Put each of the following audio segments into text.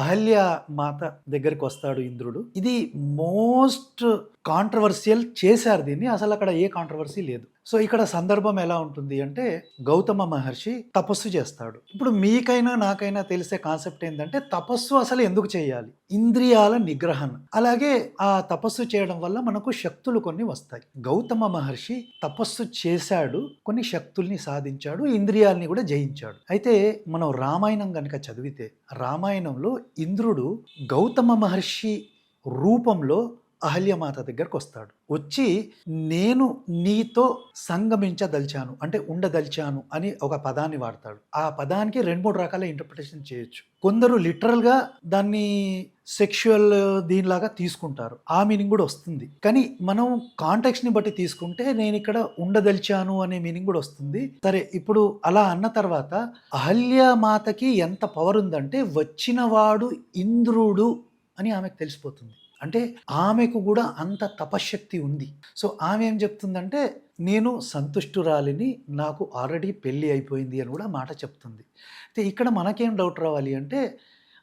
అహల్య మాత దగ్గరికి వస్తాడు ఇంద్రుడు. ఇది మోస్ట్ కాంట్రవర్షియల్ చేశారు దీన్ని. అసలు అక్కడ ఏ కాంట్రవర్సీ లేదు. సో ఇక్కడ సందర్భం ఎలా ఉంటుంది అంటే గౌతమ మహర్షి తపస్సు చేస్తాడు. ఇప్పుడు మీకైనా నాకైనా తెలిసే కాన్సెప్ట్ ఏంటంటే తపస్సు అసలు ఎందుకు చేయాలి? ఇంద్రియాల నిగ్రహణ. అలాగే ఆ తపస్సు చేయడం వల్ల మనకు శక్తులు కొన్ని వస్తాయి. గౌతమ మహర్షి తపస్సు చేశాడు కొన్ని శక్తుల్ని సాధించాడు ఇంద్రియాల్ని కూడా జయించాడు. అయితే మనం రామాయణం కనుక చదివితే రామాయణంలో ఇంద్రుడు గౌతమ మహర్షి రూపంలో అహల్యమాత దగ్గరకు వస్తాడు వచ్చి నేను నీతో సంగమించదలిచాను అంటే ఉండదలిచాను అని ఒక పదాన్ని వాడతాడు. ఆ పదానికి రెండు మూడు రకాల ఇంటర్ప్రిటేషన్ చేయొచ్చు. కొందరు లిటరల్గా దాన్ని సెక్షువల్ దీనిలాగా తీసుకుంటారు. ఆ మీనింగ్ కూడా వస్తుంది. కానీ మనం కాంటాక్ట్స్ని బట్టి తీసుకుంటే నేను ఇక్కడ ఉండదలిచాను అనే మీనింగ్ కూడా వస్తుంది. సరే ఇప్పుడు అలా అన్న తర్వాత అహల్య మాతకి ఎంత పవర్ ఉందంటే వచ్చినవాడు ఇంద్రుడు అని ఆమెకు తెలిసిపోతుంది. అంటే ఆమెకు కూడా అంత తపశ్శక్తి ఉంది. సో ఆమె ఏం చెప్తుందంటే నేను సంతుష్టురాలిని నాకు ఆల్రెడీ పెళ్ళి అయిపోయింది అని కూడా మాట చెప్తుంది. అయితే ఇక్కడ మనకేం డౌట్ రావాలి అంటే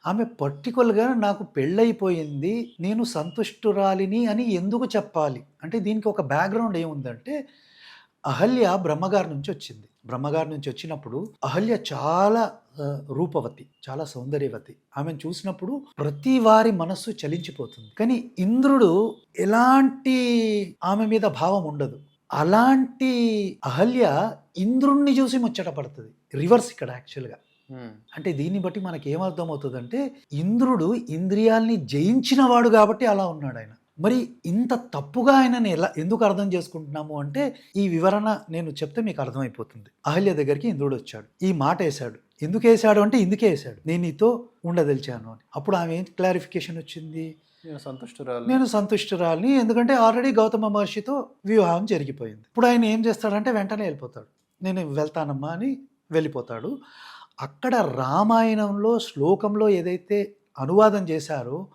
ఆమె పర్టికులర్గా నాకు పెళ్ళైపోయింది నేను సంతుష్టురాలిని అని ఎందుకు చెప్పాలి? అంటే దీనికి ఒక బ్యాక్గ్రౌండ్ ఏముందంటే అహల్య బ్రహ్మగారి నుంచి వచ్చింది. బ్రహ్మగారి నుంచి వచ్చినప్పుడు అహల్య చాలా రూపవతి చాలా సౌందర్యవతి. ఆమెను చూసినప్పుడు ప్రతి వారి మనస్సు చలించిపోతుంది. కానీ ఇంద్రుడు ఎలాంటి ఆమె మీద భావం ఉండదు. అలాంటి అహల్య ఇంద్రుణ్ణి చూసి ముచ్చట పడుతుంది. రివర్స్ ఇక్కడ యాక్చువల్గా. అంటే దీన్ని బట్టి మనకి ఏమర్థం అవుతుందంటే ఇంద్రుడు ఇంద్రియాల్ని జయించినవాడు కాబట్టి అలా ఉన్నాడు ఆయన మరి ఇంత తప్పుగా ఆయనని ఎలా ఎందుకు అర్థం చేసుకుంటున్నాము అంటే ఈ వివరణ నేను చెప్తే మీకు అర్థమైపోతుంది. అహల్య దగ్గరికి ఇంద్రుడు వచ్చాడు. ఈ మాట వేశాడు. ఎందుకు వేశాడు అంటే ఇందుకే వేశాడు. నేను నీతో ఉండదలిచాను అని. అప్పుడు ఆమె ఏం క్లారిఫికేషన్ వచ్చింది? నేను సంతుష్టురాలు నేను సంతుష్టురాలిని ఎందుకంటే ఆల్రెడీ గౌతమ మహర్షితో వివాహం జరిగిపోయింది. ఇప్పుడు ఆయన ఏం చేస్తాడంటే వెంటనే వెళ్ళిపోతాడు. నేను వెళ్తానమ్మా అని వెళ్ళిపోతాడు. అక్కడ రామాయణంలో శ్లోకంలో ఏదైతే అనువాదం చేశారో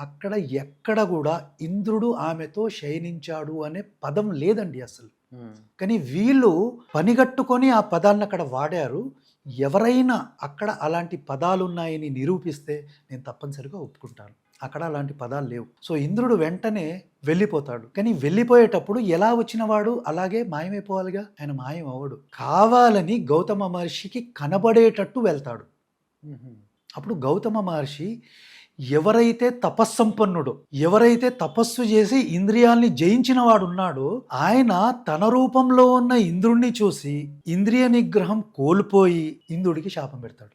అక్కడ ఎక్కడ కూడా ఇంద్రుడు ఆమెతో శయనించాడు అనే పదం లేదండి అసలు. కానీ వీళ్ళు పనిగట్టుకొని ఆ పదాన్ని అక్కడ వాడారు. ఎవరైనా అక్కడ అలాంటి పదాలు ఉన్నాయని నిరూపిస్తే నేను తప్పనిసరిగా ఒప్పుకుంటాను. అక్కడ అలాంటి పదాలు లేవు. సో ఇంద్రుడు వెంటనే వెళ్ళిపోతాడు. కానీ వెళ్ళిపోయేటప్పుడు ఎలా వచ్చినవాడు? అలాగే మాయమైపోవాలిగా? ఆయన మాయం అవ్వడు కావాలని గౌతమ మహర్షికి కనబడేటట్టు వెళ్తాడు. అప్పుడు గౌతమ మహర్షి ఎవరైతే తపస్సంపన్నుడు ఎవరైతే తపస్సు చేసి ఇంద్రియాల్ని జయించిన వాడు ఉన్నాడో ఆయన తన రూపంలో ఉన్న ఇంద్రుణ్ణి చూసి ఇంద్రియ నిగ్రహం కోల్పోయి ఇంద్రుడికి శాపం పెడతాడు.